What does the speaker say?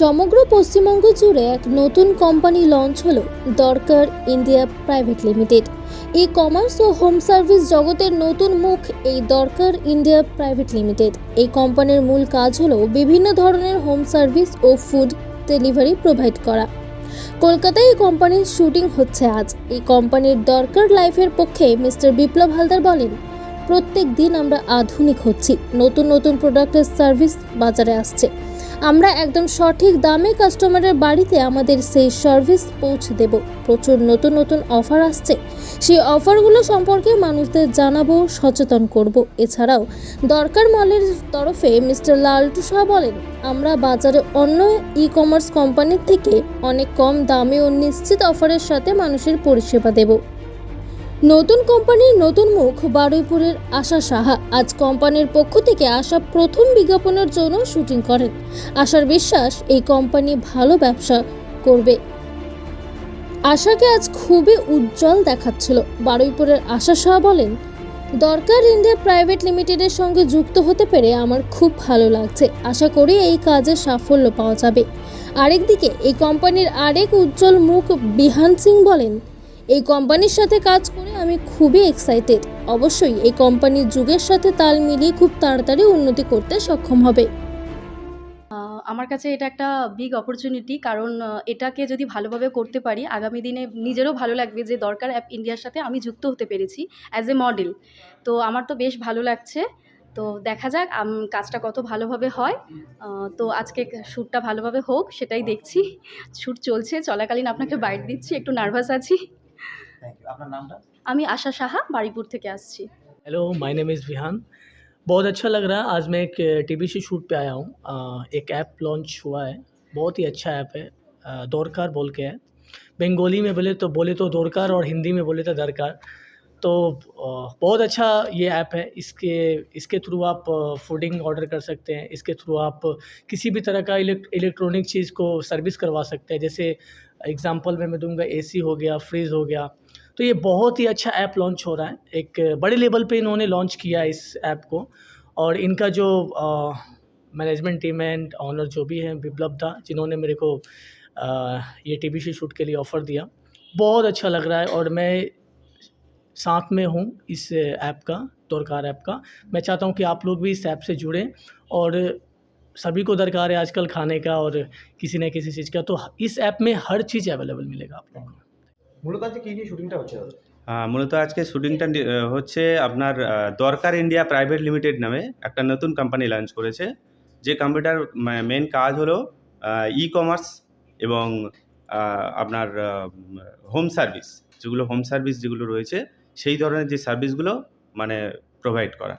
সমগ্র পশ্চিমবঙ্গ জুড়ে এক নতুন কোম্পানি লঞ্চ হলো দরকার India private limited e commerce ও হোম সার্ভিস জগতের নতুন মুখ এই দরকার ইন্ডিয়া প্রাইভেট লিমিটেড এই কোম্পানির মূল কাজ হলো বিভিন্ন ধরনের হোম সার্ভিস ও ফুড ডেলিভারি প্রোভাইড করা। কলকাতায় এই কোম্পানির শুটিং হচ্ছে আজ। এই কোম্পানির দরকার লাইফের পক্ষে মিস্টার বিপ্লব হালদার বলেন, প্রত্যেক দিন আমরা আধুনিক হচ্ছি। নতুন নতুন প্রোডাক্টের সার্ভিস বাজারে আসছে। আমরা একদম সঠিক দামে কাস্টমারের বাড়িতে আমাদের সেই সার্ভিস পৌঁছে দেব। প্রচুর নতুন নতুন অফার আসছে। সেই অফারগুলো সম্পর্কে মানুষদের জানাব, সচেতন করব। এছাড়াও দরকার মলের তরফে মিস্টার লালটু শাহ বলেন, আমরা বাজারে অন্য ই কমার্স কোম্পানির থেকে অনেক কম দামে ও নিশ্চিত অফারের সাথে মানুষের পরিষেবা দেব। নতুন কোম্পানির নতুন মুখ বারুইপুরের আশা সাহা আজ কোম্পানির পক্ষ থেকে আসা প্রথম বিজ্ঞাপনের জন্য শুটিং করেন। আশার বিশ্বাস, এই কোম্পানি ভালো ব্যবসা করবে। আশাকে আজ খুবই উজ্জ্বল দেখাচ্ছিল। বারুইপুরের আশা শাহ বলেন, দরকার ইন্ডিয়া প্রাইভেট লিমিটেডের সঙ্গে যুক্ত হতে পেরে আমার খুব ভালো লাগছে। আশা করি এই কাজে সাফল্য পাওয়া যাবে। আরেকদিকে, এই কোম্পানির আরেক উজ্জ্বল মুখ বিহান সিং বলেন, এই কোম্পানির সাথে কাজ আমি খুবই এক্সাইটেড অবশ্যই এই কোম্পানির যুগের সাথে তাল মিলিয়ে খুব তাড়াতাড়ি উন্নতি করতে সক্ষম হবে। আমার কাছে এটা একটা বিগ অপরচুনিটি কারণ এটাকে যদি ভালোভাবে করতে পারি, আগামী দিনে নিজেরও ভালো লাগবে যে দরকার অ্যাপ ইন্ডিয়ার সাথে আমি যুক্ত হতে পেরেছি অ্যাজ এ মডেল তো আমার তো বেশ ভালো লাগছে। তো দেখা যাক কাজটা কত ভালোভাবে হয়। তো আজকে শ্যুটটা ভালোভাবে হোক, সেটাই দেখছি। শ্যুট চলছে, চলাকালীন আপনাকে বাইট দিচ্ছি, একটু নার্ভাস আছি। থ্যাংক ইউ আপনার নামটা আমি আশা সাহা বাড়িপুর থেকে আসছি hello my name is Vihaan बहुत अच्छा लग रहा है आज मैं एक टीबीसी शूट पे आया हूँ अ, एक ऐप लॉन्च हुआ है बहुत ही अच्छा ऐप है अ, दौरकार बोल के है बंगाली में बोले तो बोले तो दौरकार और हिंदी में बोले तो दरकार तो बहुत अच्छा ये ऐप है। इसके इसके थ्रू आप फूडिंग ऑर्डर कर सकते हैं। इसके थ्रू आप किसी भी तरह का इलेक्ट्रॉनिक चीज़ को सर्विस करवा सकते हैं। जैसे एग्जांपल में मैं दूँगा एसी हो गया फ्रिज हो गया। तो ये बहुत ही अच्छा ऐप लॉन्च हो रहा है। एक बड़े लेवल पे इन्होंने लॉन्च किया इस ऐप को। और इनका जो मैनेजमेंट टीम एंड ऑनर जो भी हैं विप्लव दा जिन्होंने मेरे को अ, ये टी शूट के लिए ऑफ़र दिया। बहुत अच्छा लग रहा है और मैं साथ में हूँ इस ऐप का दरकार ऐप का मैं चाहता हूँ कि आप लोग भी इस ऐप से जुड़ें और सभी को दरकार है आजकल खाने का और किसी न किसी चीज़ का तो इस ऐप में हर चीज़ अवेलेबल मिलेगा आप लोगों को মূলত আজকে কী নিয়ে শুটিংটা হচ্ছে দাদা আহ, মূলত আজকে শুটিংটা নি- আহ, হচ্ছে আপনার আহ, দরকার ইন্ডিয়া প্রাইভেট লিমিটেড নামে একটা নতুন কোম্পানি লঞ্চ করেছে যে কোম্পানিটার মেন কাজ হলো ই কমার্স এবং আহ, আপনার হোম সার্ভিস যেগুলো হোম সার্ভিস যেগুলো রয়েছে সেই ধরনের যে সার্ভিসগুলো মানে প্রোভাইড করা।